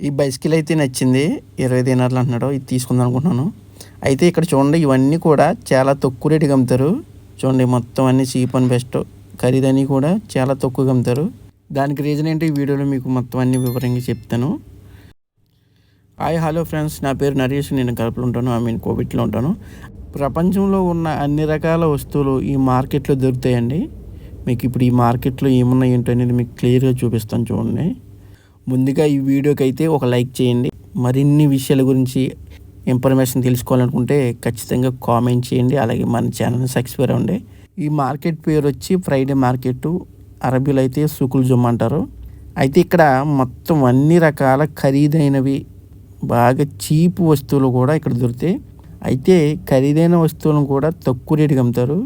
ఈ బైసికల్ అయితే నచ్చింది. ఇరవై దినార్లు అంటున్నాడు ఇది తీసుకుందాం అనుకుంటున్నాను. అయితే ఇక్కడ చూడండి ఇవన్నీ కూడా చాలా తక్కువ రేటుకి అమ్ముతారు. చూడండి మొత్తం అన్ని చీప్ అండ్ బెస్ట్. ఖరీదని కూడా చాలా తక్కువగా అమ్ముతారు. దానికి రీజన్ ఏంటి ఈ వీడియోలో మీకు మొత్తం అన్ని వివరంగా చెప్తాను. హాయ్ హలో ఫ్రెండ్స్ నా పేరు నరేష్. నేను కలుపులు ఉంటాను. ఐ మీన్ కోవిడ్లో ఉంటాను. ప్రపంచంలో ఉన్న అన్ని రకాల వస్తువులు ఈ మార్కెట్లో దొరుకుతాయండి. మీకు ఇప్పుడు ఈ మార్కెట్లో ఏమున్నాయి ఏంటో అనేది మీకు క్లియర్గా చూపిస్తాను చూడండి. ముందుగా ఈ వీడియోకి అయితే ఒక లైక్ చేయండి. మరిన్ని విషయాల గురించి ఇన్ఫర్మేషన్ తెలుసుకోవాలనుకుంటే ఖచ్చితంగా కామెంట్ చేయండి. అలాగే మన ఛానల్ని సబ్స్క్రైబ్ అవ్వండి. ఈ మార్కెట్ పేరు వచ్చి ఫ్రైడే మార్కెట్. అరబీలో అయితే సుకుల్ జుమ్ అంటారు. అయితే ఇక్కడ మొత్తం అన్ని రకాల ఖరీదైనవి బాగా చీప్ వస్తువులు కూడా ఇక్కడ దొరుకుతాయి. అయితే ఖరీదైన వస్తువులను కూడా తక్కువ రేటుకి అమ్ముతారు.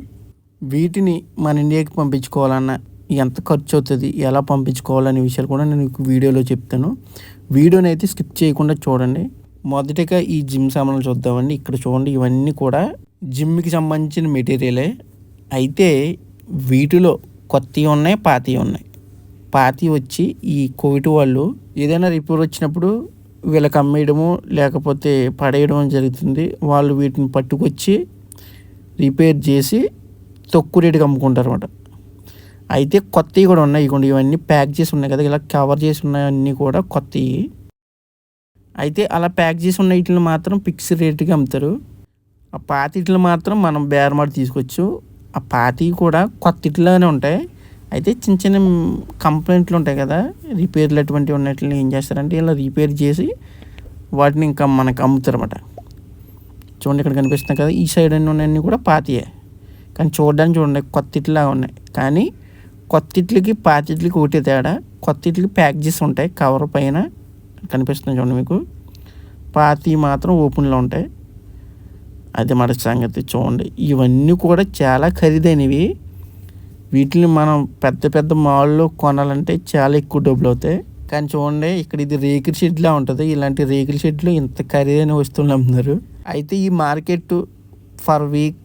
వీటిని మన ఇండియాకి పంపించుకోవాలన్నా ఎంత ఖర్చు అవుతుంది ఎలా పంపించుకోవాలనే విషయాలు కూడా నేను మీకు వీడియోలో చెప్తాను. వీడియోని అయితే స్కిప్ చేయకుండా చూడండి. మొదటిగా ఈ జిమ్ సామాన్లు చూద్దామండి. ఇక్కడ చూడండి ఇవన్నీ కూడా జిమ్కి సంబంధించిన మెటీరియలే. అయితే వీటిలో కొత్తవి ఉన్నాయి పాతవి ఉన్నాయి. పాతి వచ్చి ఈ కోవిడ్ వాళ్ళు ఏదైనా రిపేర్ వచ్చినప్పుడు వీళ్ళకి అమ్మేయడము లేకపోతే పడేయడం జరుగుతుంది. వాళ్ళు వీటిని పట్టుకొచ్చి రిపేర్ చేసి తక్కువ రేటుకి అమ్ముకుంటారు అనమాట అయితే కొత్తవి కూడా ఉన్నాయి. ఇగోండి ఇవన్నీ ప్యాక్ చేసి ఉన్నాయి కదా. ఇలా కవర్ చేసి ఉన్నాయన్నీ కూడా కొత్తవి అయితే అలా ప్యాక్ చేసి ఉన్న వీటిని మాత్రం ఫిక్స్ రేట్కి అమ్ముతారు. ఆ పాత ఇట్లు మాత్రం మనం బేరమాడి తీసుకోవచ్చు. ఆ పాతి కూడా కొత్త ఇట్లానే ఉంటాయి. అయితే చిన్న చిన్న కంప్లైంట్లు ఉంటాయి కదా. రిపేర్లు అటువంటివి ఉన్నట్లు ఏం చేస్తారంటే ఇలా రిపేర్ చేసి వాటిని ఇంకా మనకు అమ్ముతారు అనమాట చూడండి ఇక్కడ కనిపిస్తున్నాయి కదా. ఈ సైడ్ అన్ని ఉన్నాయన్నీ కూడా పాతియే. కానీ చూడడానికి చూడండి కొత్త ఇట్లా ఉన్నాయి. కానీ కొత్త ఇట్లకి పాత ఇట్లకి ఒకటి తేడా. కొత్త ఇట్లకి ప్యాక్ చేసి ఉంటాయి కవర్ పైన కనిపిస్తుంది చూడండి మీకు. పాతి మాత్రం ఓపెన్లో ఉంటాయి. అది మన సంగతి చూడండి. ఇవన్నీ కూడా చాలా ఖరీదైనవి. వీటిని మనం పెద్ద పెద్ద మాల్లో కొనాలంటే చాలా ఎక్కువ డబ్బులు అవుతాయి. కానీ చూడండి ఇక్కడ ఇది రేకుల షెడ్లా ఉంటుంది. ఇలాంటి రేకుల షెడ్లు ఇంత ఖరీదైన వస్తువులు అమ్ముతున్నారు. అయితే ఈ market for week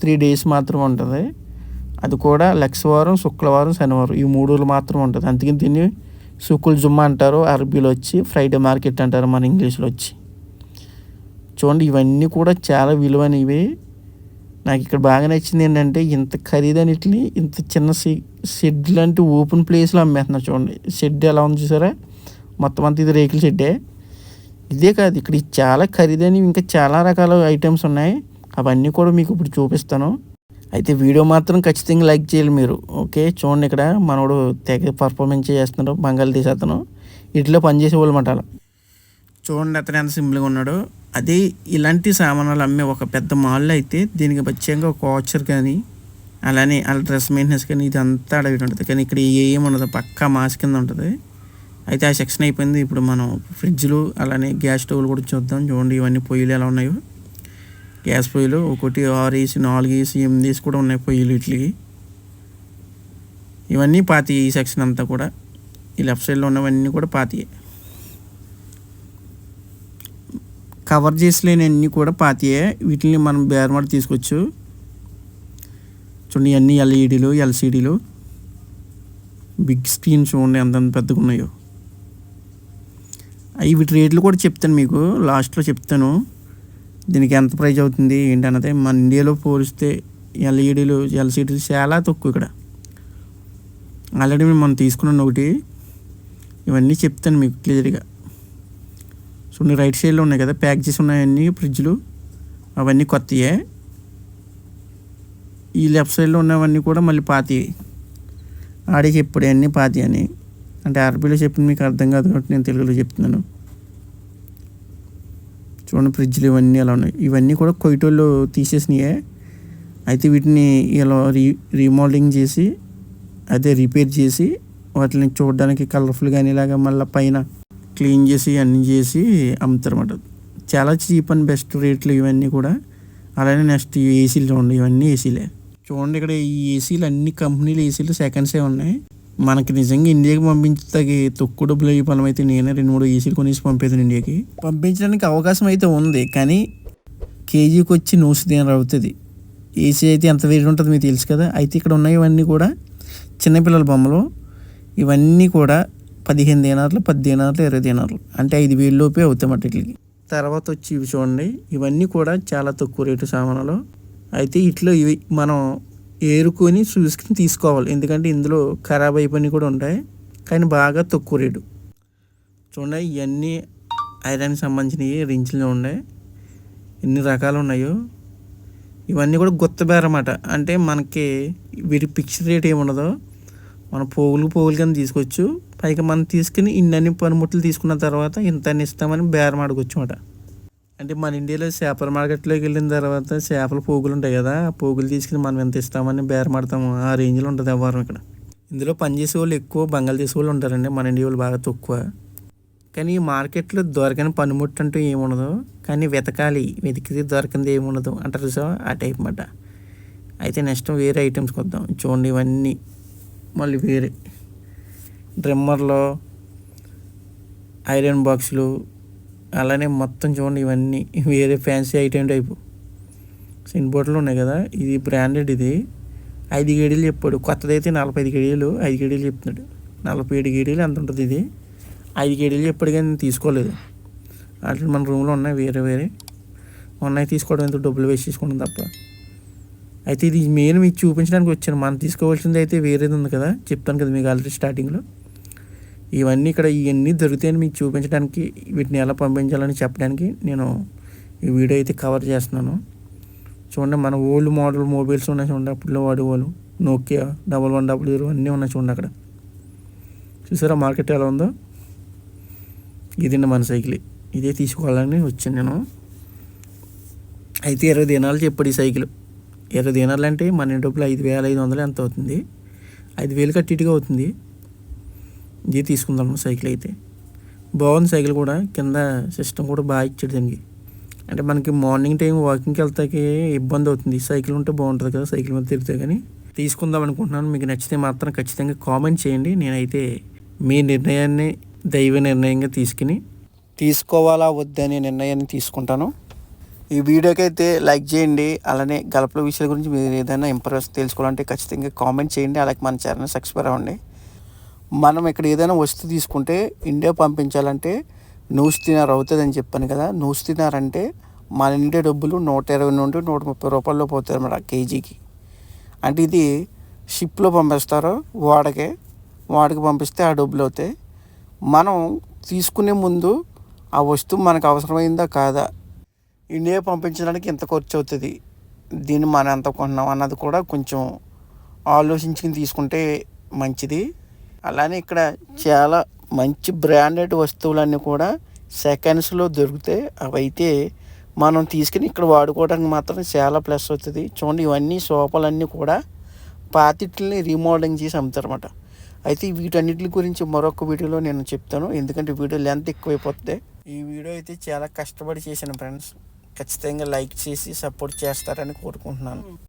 three days మాత్రం ఉంటుంది. అది కూడా లక్షవారం శుక్రవారం శనివారం. ఈ మూడు రోజులు మాత్రం ఉంటుంది. అందుకని దీన్ని సుకుల్ జుమ్మా అంటారు అరబీలో వచ్చి ఫ్రైడే మార్కెట్ అంటారు మన ఇంగ్లీష్లో వచ్చి. చూడండి ఇవన్నీ కూడా చాలా విలువైనవి. నాకు ఇక్కడ బాగా నచ్చింది ఏంటంటే ఇంత ఖరీదైనట్ని ఇంత చిన్న షెడ్ లాంటి ఓపెన్ ప్లేస్లో అమ్మేస్తున్నారు చూడండి. షెడ్ ఎలా ఉంది చూసారా? మొత్తం అంతా ఇది రేకుల షెడ్డే. ఇదే కాదు ఇక్కడ చాలా ఖరీదైనవి ఇంకా చాలా రకాల ఐటమ్స్ ఉన్నాయి. అవన్నీ కూడా మీకు ఇప్పుడు చూపిస్తాను. అయితే వీడియో మాత్రం ఖచ్చితంగా లైక్ చేయాలి మీరు. ఓకే? చూడండి ఇక్కడ మనోడు తెగ పర్ఫార్మెన్స్ చేస్తున్నాడు. బంగాళదేశ్ అతను. ఇట్లా పనిచేసే వాళ్ళు మాట చూడండి అతను ఎంత సింపుల్గా ఉన్నాడు. అదే ఇలాంటి సామానాలు అమ్మే ఒక పెద్ద మాల్లో అయితే దీనికి ప్రత్యేకంగా ఒక వాచర్ కానీ అలానే వాళ్ళ డ్రెస్ మెయింటెనెన్స్ కానీ ఇదంతా అడవి ఉంటుంది. కానీ ఇక్కడ ఏం ఉండదు. పక్కా మాస్ కింద ఉంటుంది. అయితే ఆ సెక్షన్ అయిపోయింది. ఇప్పుడు మనం ఫ్రిడ్జ్లు అలానే గ్యాస్ స్టవ్లు కూడా చూద్దాం. చూడండి ఇవన్నీ పొయ్యిలు ఎలా ఉన్నాయో. గ్యాస్ పొయ్యిలు ఒకటి ఆరు వేసి నాలుగు వేసి ఎనిమిది వేసి కూడా ఉన్నాయి పొయ్యిలు వీటికి ఇవన్నీ పాతి ఈ సెక్షన్ అంతా కూడా. ఈ లెఫ్ట్ సైడ్లో ఉన్నవన్నీ కూడా పాతియే. కవర్ చేసలేనన్నీ కూడా పాతియే. వీటిని మనం బేరమాట తీసుకోవచ్చు చూడండి అన్నీ ఎల్ఈడీలు ఎల్సీడీలు. బిగ్ స్క్రీన్ చూడండి ఎంత పెద్దగా ఉన్నాయో. అవి వీటి రేట్లు కూడా చెప్తాను మీకు. లాస్ట్లో చెప్తాను. దీనికి ఎంత ప్రైజ్ అవుతుంది ఏంటన్నది మన ఇండియాలో పోలిస్తే ఎల్ఈడీలు ఎల్సీడీలు చాలా తక్కువ ఇక్కడ. ఆల్రెడీ మనం తీసుకున్న ఒకటి. ఇవన్నీ చెప్తాను మీకు క్లియర్గా. సో నీ రైట్ సైడ్లో ఉన్నాయి కదా ప్యాక్ చేసి ఉన్నాయన్నీ ఫ్రిడ్జ్లు. అవన్నీ కొత్తయే. ఈ లెఫ్ట్ సైడ్లో ఉన్నవన్నీ కూడా మళ్ళీ పాతి ఆడే చెప్పుడు అన్నీ పాతి అని అంటే అరబీలో చెప్పింది మీకు అర్థం కాదు కాబట్టి నేను తెలుగులో చెప్తున్నాను. చూడండి ఫ్రిడ్జ్లు ఇవన్నీ ఎలా ఉన్నాయి. ఇవన్నీ కూడా కొయిటోళ్ళు తీసేసినాయే. అయితే వీటిని ఇలా రీ రీమోల్డింగ్ చేసి అదే రిపేర్ చేసి వాటిని చూడడానికి కలర్ఫుల్ కానీ మళ్ళీ పైన క్లీన్ చేసి అన్నీ చేసి అమ్ముతారు చాలా చీప్ అండ్ బెస్ట్ రేట్లు ఇవన్నీ కూడా. అలానే నెక్స్ట్ ఏసీలు చూడండి ఇవన్నీ ఏసీలే. చూడండి ఇక్కడ ఈ ఏసీలు అన్ని కంపెనీలు ఏసీలు సెకండ్సే ఉన్నాయి. మనకి నిజంగా ఇండియాకి పంపించడానికి తక్కువ డబ్బులు అయ్యే పని అయితే నేనే రెండు మూడు ఏసీలు కొనేసి పంపేదాను ఇండియాకి. పంపించడానికి అవకాశం అయితే ఉంది కానీ కేజీకి వచ్చి నూసి దేని అవుతుంది. ఏసీ అయితే ఎంత వేడి ఉంటుంది మీకు తెలుసు కదా? అయితే ఇక్కడ ఉన్నవన్నీ కూడా చిన్నపిల్లల బొమ్మలు. ఇవన్నీ కూడా పదిహేను దినార్లు పది దినార్లు ఇరవై దినార్లు. అంటే ఐదు వేలు లోపే అవుతాయన్నమాట వీటికి తర్వాత వచ్చి ఇవి చూడండి. ఇవన్నీ కూడా చాలా తక్కువ రేటు సామాన్లు. అయితే ఇట్లో ఇవి మనం ఏరుకొని చూసుకుని తీసుకోవాలి. ఎందుకంటే ఇందులో ఖరాబ్ అయిపోయినవి కూడా ఉంటాయి. కానీ బాగా తక్కువ రేటు. చూడండి ఇవన్నీ ఐరన్కి సంబంధించినవి రించులు ఉన్నాయి. ఎన్ని రకాలు ఉన్నాయో. ఇవన్నీ కూడా గుత్త అంటే మనకి వీటి ఫిక్స్డ్ రేట్ ఏముండదో మన పోగులు పోగులు కింద తీసుకోవచ్చు. పైగా మనం తీసుకుని ఇన్నన్ని పనిముట్లు తీసుకున్న తర్వాత ఇంత అని ఇస్తామని బేరం అడగొచ్చు అన్నమాట. అంటే మన ఇండియాలో చేపల మార్కెట్లోకి వెళ్ళిన తర్వాత చేపల పోగులు ఉంటాయి కదా ఆ పోగులు తీసుకుని మనం ఎంత ఇస్తామని బేరమాడతాము ఆ రేంజ్లో ఉంటుంది వ్యవహారం ఇక్కడ. ఇందులో పనిచేసే వాళ్ళు ఎక్కువ బంగాళదేశం వాళ్ళు ఉంటారండి. మన ఇండియా వాళ్ళు బాగా తక్కువ. కానీ ఈ మార్కెట్లో దొరకని పనిముట్టు అంటూ ఏముండదు. కానీ వెతకాలి వెతికితే దొరకంది ఏముండదు అంటారు సో ఆ టైప్ మాట అయితే నెక్స్ట్ వేరే ఐటమ్స్కి వద్దాం చూడండి ఇవన్నీ. మళ్ళీ వేరే. డ్రిమ్మర్లో ఐరన్ బాక్సులు అలానే మొత్తం చూడండి ఇవన్నీ. వేరే ఫ్యాన్సీ ఐటెం టైపు సిన్ బాటిల్ ఉన్నాయి కదా ఇది బ్రాండెడ్ ఇది. ఐదు గేడీలు చెప్పాడు. కొత్తదైతే నలభై ఐదు గేడీలు ఐదు గేడీలు చెప్తున్నాడు. నలభై ఏడు గేడీలు ఎంత ఉంటుంది ఇది? ఐదు గేడీలు చెప్పాడు కానీ నేను తీసుకోలేదు. అట్లా మన రూమ్లో ఉన్నాయి వేరే వేరే. ఉన్నాయి తీసుకోవడం ఎంత డబ్బులు వేస్ట్ చేసుకోవడం తప్ప. అయితే ఇది మెయిన్ మీకు చూపించడానికి వచ్చాను. మనం తీసుకోవాల్సింది అయితే వేరేది ఉంది కదా. చెప్తాను కదా మీకు ఆల్రెడీ స్టార్టింగ్లో ఇవన్నీ ఇక్కడ ఇవన్నీ దొరుకుతాయని మీకు చూపించడానికి వీటిని ఎలా పంపించాలని చెప్పడానికి నేను ఈ వీడియో అయితే కవర్ చేస్తున్నాను. చూడండి మన ఓల్డ్ మోడల్ మొబైల్స్ ఉన్నాయి చూడండి అప్పట్లో వాడేవాళ్ళు. Nokia double one double zero అన్నీ ఉన్నాయి చూడండి అక్కడ. చూసారా మార్కెట్ ఎలా ఉందో? ఇదండి మన సైకిల్. ఇదే తీసుకోవాలని వచ్చాను నేను. అయితే ఇరవై దినాలు చెప్పాడు ఈ సైకిల్. ఇరవై దినాలు అంటే మన డబ్బులు ఐదు వేల ఐదు వందలు ఎంత అవుతుంది? ఐదు వేలు కట్టిగా అవుతుంది. ఇది తీసుకుందాం సైకిల్ అయితే. బాగుంది సైకిల్ కూడా. కింద సిస్టమ్ కూడా బాగా ఇచ్చాడు దీనికి. అంటే మనకి మార్నింగ్ టైం వాకింగ్కి వెళ్తాకి ఇబ్బంది అవుతుంది. సైకిల్ ఉంటే బాగుంటుంది కదా సైకిల్ మీద తిరిగితే కానీ. తీసుకుందాం అనుకుంటున్నాను. మీకు నచ్చితే మాత్రం ఖచ్చితంగా కామెంట్ చేయండి. నేనైతే మీ నిర్ణయాన్ని దైవ నిర్ణయంగా తీసుకుని తీసుకోవాలా వద్దనే నిర్ణయాన్ని తీసుకుంటాను. ఈ వీడియోకి అయితే లైక్ చేయండి. అలానే గలపల విషయాల గురించి మీరు ఏదైనా ఇంప్రెస్ తెలుసుకోవాలంటే ఖచ్చితంగా కామెంట్ చేయండి. అలాగే మన ఛానల్ సబ్స్క్రైబ్ అవ్వండి. మనం ఇక్కడ ఏదైనా వస్తువు తీసుకుంటే ఇండియా పంపించాలంటే నూస్ తినార్ అవుతుందని చెప్పాను కదా నూస్ తినార్ అంటే మన ఇండియా డబ్బులు నూట ఇరవై నుండి నూట ముప్పై రూపాయల్లో పోతాయి అన్నమాట కేజీకి. అంటే ఇది షిప్లో పంపిస్తారు వాడకే వాడికి పంపిస్తే ఆ డబ్బులు అవుతాయి. మనం తీసుకునే ముందు ఆ వస్తువు మనకు అవసరమైందా కాదా? ఇండియా పంపించడానికి ఎంత ఖర్చు అవుతుంది? దీన్ని మనం ఎంత కొన్నాం అన్నది కూడా కొంచెం ఆలోచించుకుని తీసుకుంటే మంచిది. అలానే ఇక్కడ చాలా మంచి బ్రాండెడ్ వస్తువులన్నీ కూడా సెకండ్స్లో దొరుకుతాయి. అవైతే మనం తీసుకుని ఇక్కడ వాడుకోవడానికి మాత్రం చాలా ప్లస్ అవుతుంది చూడండి ఇవన్నీ సోఫాలన్నీ కూడా పాతిట్లని రీమోడలింగ్ చేసి అమ్ముతారన్నమాట. అయితే వీటన్నిటి గురించి మరొక వీడియోలో నేను చెప్తాను. ఎందుకంటే వీడియో లెంత్ ఎక్కువైపోతుంది. ఈ వీడియో అయితే చాలా కష్టపడి చేశాను ఫ్రెండ్స్ ఖచ్చితంగా లైక్ చేసి సపోర్ట్ చేస్తారని కోరుకుంటున్నాను.